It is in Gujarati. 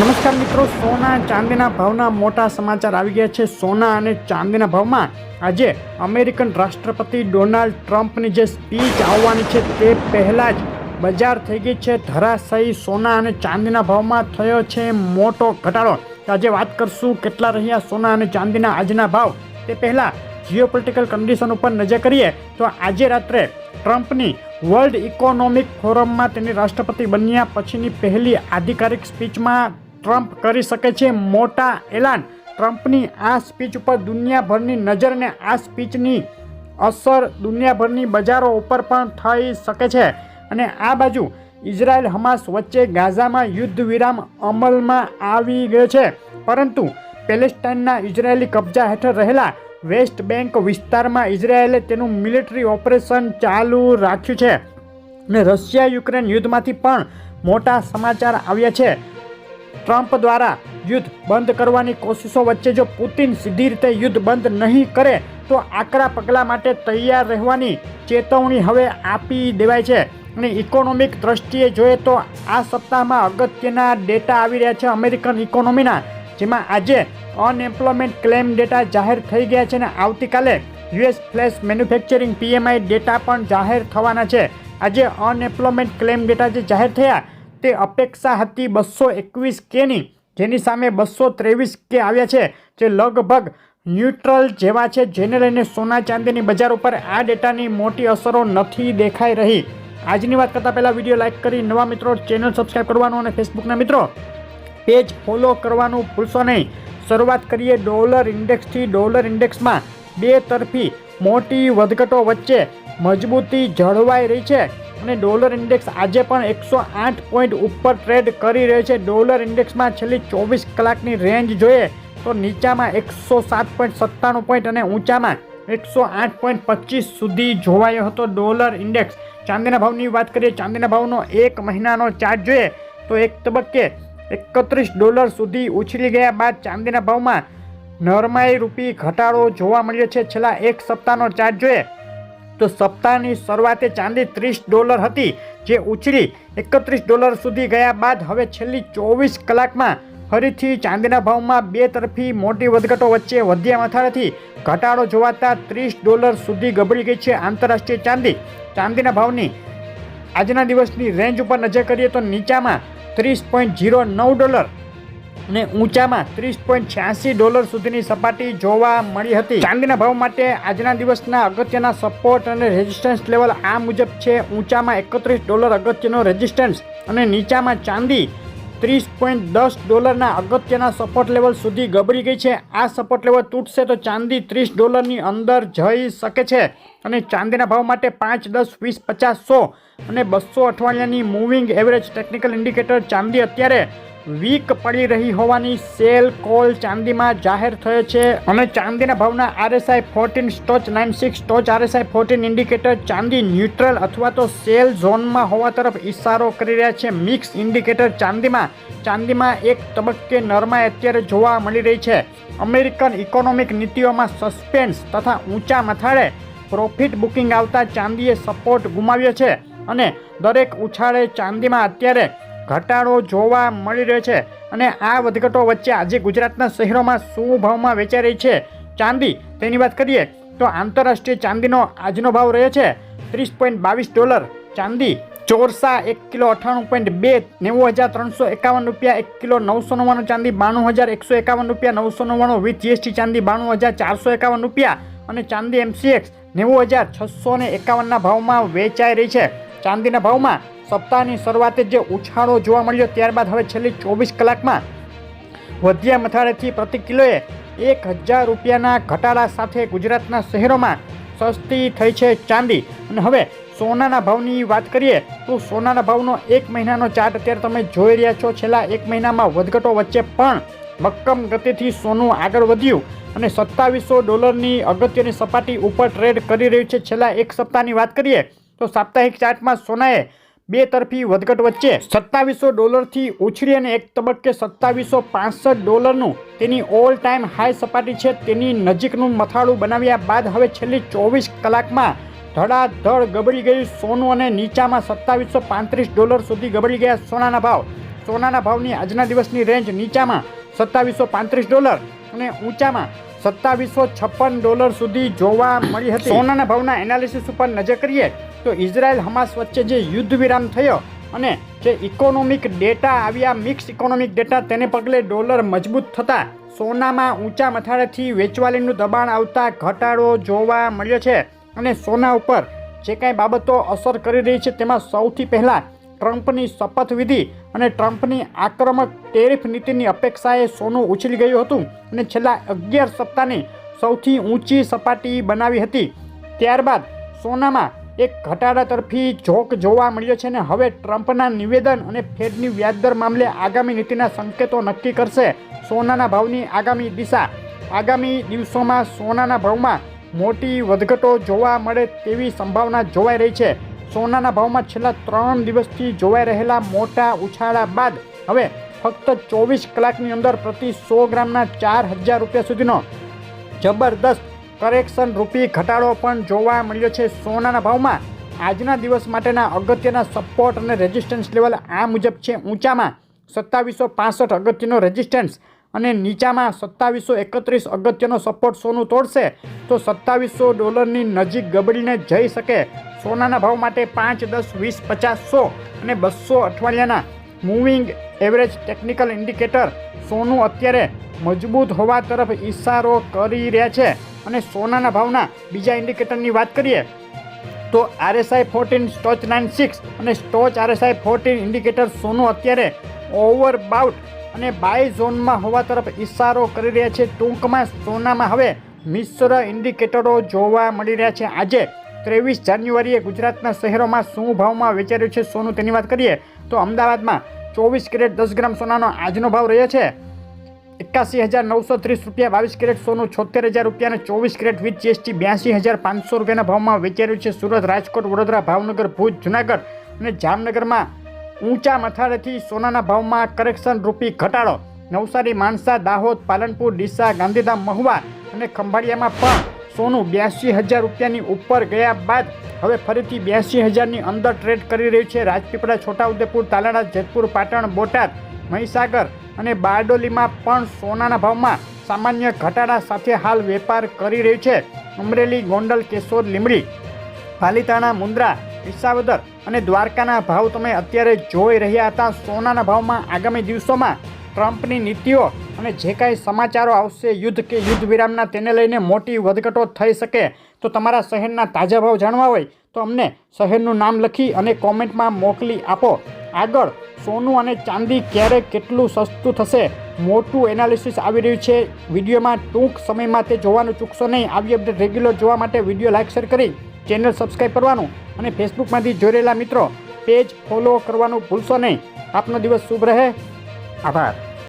નમસ્કાર મિત્રો, સોના ચાંદીના ભાવના મોટા સમાચાર આવી ગયા છે. સોના અને ચાંદીના ભાવમાં આજે અમેરિકન રાષ્ટ્રપતિ ડોનાલ્ડ ટ્રમ્પની જે સ્પીચ આવવાની છે તે પહેલાં જ બજાર થઈ ગઈ છે. ધરાશાયી સોના અને ચાંદીના ભાવમાં થયો છે મોટો ઘટાડો. આજે વાત કરશું કેટલા રહ્યા સોના અને ચાંદીના આજના ભાવ. તે પહેલાં જીઓપોલિટિકલ કન્ડિશન ઉપર નજર કરીએ તો આજે રાત્રે ટ્રમ્પની વર્લ્ડ ઇકોનોમિક ફોરમમાં તેની રાષ્ટ્રપતિ બન્યા પછીની પહેલી આધિકારિક સ્પીચમાં ટ્રમ્પ કરી શકે છે મોટા એલાન. ટ્રમ્પની આ સ્પીચ ઉપર દુનિયાભરની નજર અને આ સ્પીચની અસર દુનિયાભરની બજારો ઉપર પણ થઈ શકે છે. અને આ બાજુ ઇઝરાયલ હમાસ વચ્ચે ગાઝામાં યુદ્ધ વિરામ અમલમાં આવી ગયો છે. પરંતુ પેલેસ્ટાઇનના ઇઝરાયેલી કબજા હેઠળ રહેલા વેસ્ટ બેંક વિસ્તારમાં ઇઝરાયેલે તેનું મિલિટરી ઓપરેશન ચાલુ રાખ્યું છે. અને રશિયા યુક્રેન યુદ્ધમાંથી પણ મોટા સમાચાર આવ્યા છે. ટ્રમ્પ દ્વારા યુદ્ધ બંધ કરવાની કોશિશો વચ્ચે જો પુતિન સીધી રીતે યુદ્ધ બંધ નહીં કરે, તો આકરા પગલાં માટે તૈયાર રહેવાની ચેતવણી હવે આપી દેવાય છે. અને ઇકોનોમિક દ્રષ્ટિએ જોઈએ તો આ સપ્તાહમાં અગત્યના ડેટા આવી રહ્યા છે અમેરિકન ઇકોનોમીના, જેમાં આજે અનએમ્પ્લોયમેન્ટ ક્લેમ ડેટા જાહેર થઈ ગયા છે અને આવતીકાલે US flash manufacturing PMI data પણ જાહેર થવાના છે. આજે અનએમ્પ્લોયમેન્ટ ક્લેમ ડેટા જે જાહેર થયા તે અપેક્ષા હતી બસો એકવીસ કેની, જેની સામે બસો ત્રેવીસ કે આવ્યા છે, જે લગભગ ન્યુટ્રલ જેવા છે, જેને લઈને સોના ચાંદીની બજાર ઉપર આ ડેટાની મોટી અસરો નથી દેખાઈ રહી. આજની વાત કરતાં પહેલાં વીડિયો લાઇક કરી નવા મિત્રો ચેનલ સબસ્ક્રાઈબ કરવાનું અને ફેસબુકના મિત્રો પેજ ફોલો કરવાનું ભૂલશો નહીં. શરૂઆત કરીએ ડોલર ઇન્ડેક્સથી. ડોલર ઇન્ડેક્સમાં બે તરફી મોટી વધઘટો વચ્ચે મજબૂતી જળવાઈ રહી છે. અને ડોલર ઇન્ડેક્સ આજે પણ એકસો આઠ પોઈન્ટ ઉપર ટ્રેડ કરી રહ્યો છે. ડોલર ઇન્ડેક્સમાં છેલ્લી ચોવીસ કલાકની રેન્જ જોઈએ તો નીચામાં એકસો સાત પોઈન્ટ સત્તાણું પોઈન્ટ અને ઊંચામાં એકસો આઠ પોઈન્ટ પચીસ સુધી જોવાયો હતો ડોલર ઇન્ડેક્સ. ચાંદીના ભાવની વાત કરીએ, ચાંદીના ભાવનો એક મહિનાનો ચાર્ટ જોઈએ તો એક તબક્કે એકત્રીસ ડોલર સુધી ઉછળી ગયા બાદ ચાંદીના ભાવમાં નરમાઈ રૂપી ઘટાડો જોવા મળ્યો છે. છેલ્લા એક સપ્તાહનો ચાર્ટ જોઈએ તો સપ્તાહની શરૂઆતે ચાંદી ત્રીસ ડોલર હતી, જે ઉછળી એકત્રીસ ડોલર સુધી ગયા બાદ હવે છેલ્લી ચોવીસ કલાકમાં ફરીથી ચાંદીના ભાવમાં બે તરફી મોટી વધઘટો વચ્ચે વધ્યા મથાળેથી ઘટાડો જોવાતા ત્રીસ ડોલર સુધી ગબડી ગઈ છે આંતરરાષ્ટ્રીય ચાંદી. ચાંદીના ભાવની આજના દિવસની રેન્જ ઉપર નજર કરીએ તો નીચામાં ત્રીસ પોઈન્ટ જીરો નવ ડોલર અને ઊંચામાં ત્રીસ પોઈન્ટ છ્યાસી ડોલર સુધીની સપાટી જોવા મળી હતી. ચાંદીના ભાવ માટે આજના દિવસના અગત્યના સપોર્ટ અને રેઝિસ્ટન્સ લેવલ આ મુજબ છે. ઊંચામાં એકત્રીસ ડોલર અગત્યનો રેઝિસ્ટન્સ અને નીચામાં ચાંદી ત્રીસ પોઈન્ટ દસ ડોલરના અગત્યના સપોર્ટ લેવલ સુધી ગબરી ગઈ છે. આ સપોર્ટ લેવલ તૂટશે તો ચાંદી ત્રીસ ડોલરની અંદર જઈ શકે છે અને ચાંદીના ભાવ માટે પાંચ, દસ, વીસ, પચાસ, સો અને બસો અઠવાડિયાની મૂવિંગ એવરેજ ટેકનિકલ ઇન્ડિકેટર ચાંદી અત્યારે વીક પડી રહી હોવાની સેલ કોલ ચાંદીમાં જાહેર થયો છે અને ચાંદીના ભાવના RSI fourteen stoch nine six stoch RSI fourteen indicator ચાંદી ન્યુટ્રલ અથવા તો સેલ ઝોનમાં હોવા તરફ ઇશારો કરી રહ્યા છે. મિક્સ ઇન્ડિકેટર ચાંદીમાં ચાંદીમાં એક તબક્કે નરમાઈ અત્યારે જોવા મળી રહી છે. અમેરિકન ઇકોનોમિક નીતિઓમાં સસ્પેન્સ તથા ઊંચા મથાળે પ્રોફિટ બુકિંગ આવતા ચાંદીએ સપોર્ટ ગુમાવ્યો છે અને દરેક ઉછાળે ચાંદીમાં અત્યારે ઘટાડો જોવા મળી રહ્યો છે અને આ વધઘટો વચ્ચે આજે ગુજરાતના શહેરોમાં શું ભાવમાં વેચાઈ રહી છે? ચાંદી, તેની વાત કરીએ તો આંતરરાષ્ટ્રીય ચાંદીનો આજનો ભાવ રહ્યો છે ત્રીસ પોઈન્ટ બાવીસ ડોલર. ચાંદી, ચોરસા એક કિલો અઠ્ઠાણું પોઈન્ટ બે, નેવું હજાર ત્રણસો એકાવન રૂપિયા એક કિલો નવસો નવ્વાણું, ચાંદી બાણું હજાર એકસો એકાવન રૂપિયા, નવસો નવ્વાણું વિથ જીએસટી ચાંદી બાણું હજાર ચારસો એકાવન રૂપિયા અને ચાંદી એમસીએક્સ નેવું હજાર છસો ને એકાવનના ભાવમાં વેચાઈ રહી છે. ચાંદીના ભાવમાં સપ્તાહની શરૂઆતે જે ઉછાળો જોવા મળ્યો ત્યારબાદ હવે છેલ્લી ચોવીસ કલાકમાં વધ્યા મથાળેથી પ્રતિ કિલોએ એક હજાર રૂપિયાના ઘટાડા સાથે ગુજરાતના શહેરોમાં સસ્તી થઈ છે ચાંદી. અને હવે સોનાના ભાવની વાત કરીએ તો સોનાના ભાવનો એક મહિનાનો ચાર્ટ અત્યારે તમે જોઈ રહ્યા છો. છેલ્લા એક મહિનામાં વધઘટો વચ્ચે પણ મક્કમ ગતિથી સોનું આગળ વધ્યું અને સત્તાવીસો ડોલરની અગત્યની સપાટી ઉપર ટ્રેડ કરી રહ્યું છે. છેલ્લા એક સપ્તાહની વાત કરીએ તો સાપ્તાહિક ચાર્ટમાં સોનાએ બે તરફી વધઘટ વચ્ચે સત્તાવીસો ડોલરથી ઉછરી અને એક તબક્કે સત્તાવીસો પાસઠ ડોલરનું તેની ઓલ ટાઈમ હાઈ સપાટી છે. તેની નજીકનું મથાળું બનાવ્યા બાદ હવે છેલ્લી ચોવીસ કલાકમાં ધડાધડ ગબડી ગયું સોનું અને નીચામાં સત્તાવીસો પાંત્રીસ ડોલર સુધી ગબડી ગયા સોનાના ભાવ. સોનાના ભાવની આજના દિવસની રેન્જ નીચામાં સત્તાવીસો પાંત્રીસ ડોલર અને ઊંચામાં સત્તાવીસો છપ્પન ડોલર સુધી જોવા મળી હતી. સોનાના ભાવના એનાલિસિસ ઉપર નજર કરીએ તો ઇઝરાયલ હમાસ વચ્ચે જે યુદ્ધ વિરામ થયો અને જે ઇકોનોમિક ડેટા આવ્યા મિક્સ ઇકોનોમિક ડેટા તેને પગલે ડોલર મજબૂત થતા સોનામાં ઊંચા મથાળેથી વેચવાલીનું દબાણ આવતા ઘટાડો જોવા મળ્યો છે. અને સોના ઉપર જે કાંઈ બાબતો અસર કરી રહી છે તેમાં સૌથી પહેલાં ટ્રમ્પની શપથવિધિ અને ટ્રમ્પની આક્રમક ટેરિફ નીતિની અપેક્ષાએ સોનું ઉછળી ગયું હતું અને છેલ્લા અગિયાર સપ્તાહની સૌથી ઊંચી સપાટી બનાવી હતી. ત્યારબાદ સોનામાં એક ઘટાડા તરફી ઝોક જોવા મળ્યો છે અને હવે ટ્રમ્પના નિવેદન અને ફેડની વ્યાજદર મામલે આગામી નીતિના સંકેતો નક્કી કરશે સોનાના ભાવની આગામી દિશા. આગામી દિવસોમાં સોનાના ભાવમાં મોટી વધઘટો જોવા મળે તેવી સંભાવના જોવાઈ રહી છે. સોનાના ભાવમાં છેલ્લા ત્રણ દિવસથી જોવાઈ રહેલા મોટા ઉછાળા બાદ હવે ફક્ત ચોવીસ કલાકની અંદર પ્રતિ સો ગ્રામના ચાર હજાર રૂપિયા સુધીનો જબરદસ્ત કરેક્શન રૂપી ઘટાડો પણ જોવા મળ્યો છે સોનાના ભાવમાં. આજના દિવસ માટેના અગત્યના સપોર્ટ અને રેઝિસ્ટન્સ લેવલ આ મુજબ છે ઊંચામાં સત્તાવીસો પાસઠ અગત્યનો રેઝિસ્ટન્સ અને નીચામાં સત્તાવીસો એકત્રીસ અગત્યનો સપોર્ટ સોનું તોડશે. તો સત્તાવીસો ડોલરની નજીક ગબડીને જઈ શકે સોનાના ભાવ માટે પાંચ, દસ, વીસ, પચાસ, સો અને બસો અઠવાડિયાના મૂવિંગ એવરેજ ટેકનિકલ ઇન્ડિકેટર સોનું અત્યારે મજબૂત હોવા તરફ ઇશારો કરી રહ્યા છે. અને સોનાના ભાવના બીજા ઇન્ડિકેટરની વાત કરીએ તો RSI fourteen stoch nine six અને સ્ટોચ આરએસઆઈ ફોર્ટીન ઇન્ડિકેટર સોનું અત્યારે ઓવર બાઉટ અને બાય ઝોનમાં હોવા તરફ ઇશારો કરી રહ્યા છે. ટૂંકમાં સોનામાં હવે મિશ્ર ઇન્ડિકેટરો જોવા મળી રહ્યા છે. આજે ત્રેવીસ જાન્યુઆરીએ ગુજરાતના શહેરોમાં શું ભાવમાં વેચાયું છે સોનું તેની વાત કરીએ તો અમદાવાદમાં ચોવીસ કેરેટ દસ ગ્રામ સોનાનો આજનો ભાવ રહ્યો છે. એકાસી હજાર નવસો ત્રીસ રૂપિયા બાવીસ કેરેટ સોનું છોતેર હજાર રૂપિયા અને ચોવીસ કેરેટ વિથ જીએસટી બ્યાસી હજાર પાંચસો રૂપિયાના ભાવમાં વેચાયું છે સુરત, રાજકોટ, વડોદરા, ભાવનગર, ભુજ, જુનાગઢ અને જામનગરમાં ઊંચા મથાળેથી સોનાના ભાવમાં કરેક્શન રૂપી ઘટાડો. નવસારી માણસા દાહોદ, પાલનપુર, ડીસા, ગાંધીધામ, મહુવા અને ખંભાળિયામાં પણ સોનું બ્યાસી હજાર રૂપિયાની ઉપર ગયા બાદ હવે ફરીથી બ્યાસી હજારની અંદર ટ્રેડ કરી રહ્યું છે. રાજપીપળા, છોટાઉદેપુર, તાલાળા, જેતપુર, પાટણ, બોટાદ, મહીસાગર અને બારડોલીમાં પણ સોનાના ભાવમાં સામાન્ય ઘટાડા સાથે હાલ વેપાર કરી રહ્યું છે. અમરેલી, ગોંડલ, કેશોદ લીમડી પાલીતાણા, મુન્દ્રા, વિસાવદર અને દ્વારકાના ભાવ તમે અત્યારે જોઈ રહ્યા હતા. સોનાના ભાવમાં આગામી દિવસોમાં ટ્રમ્પની નીતિઓ અને જે કાંઈ સમાચારો આવશે યુદ્ધ કે યુદ્ધ વિરામના તેને લઈને મોટી વધઘટો થઈ શકે તો તમારા શહેરના તાજા ભાવ જાણવા હોય તો અમને શહેરનું નામ લખી અને કોમેન્ટમાં મોકલી આપો. આગળ, સોનું અને ચાંદી ક્યારે કેટલું સસ્તું થશે? મોટું એનાલિસિસ આવી રહ્યું છે. વિડીયોમાં ટૂંક સમયમાં તે જોવાનું ચૂકશો નહીં. આવી અપડેટ રેગ્યુલર જોવા માટે વીડિયો લાઇક, શેર કરી ચેનલ સબસ્ક્રાઈબ કરવાનું અને ફેસબુકમાંથી રહેલા મિત્રો, પેજ ફોલો કરવાનું ભૂલશો નહીં. આપનો દિવસ શુભ રહે. આભાર.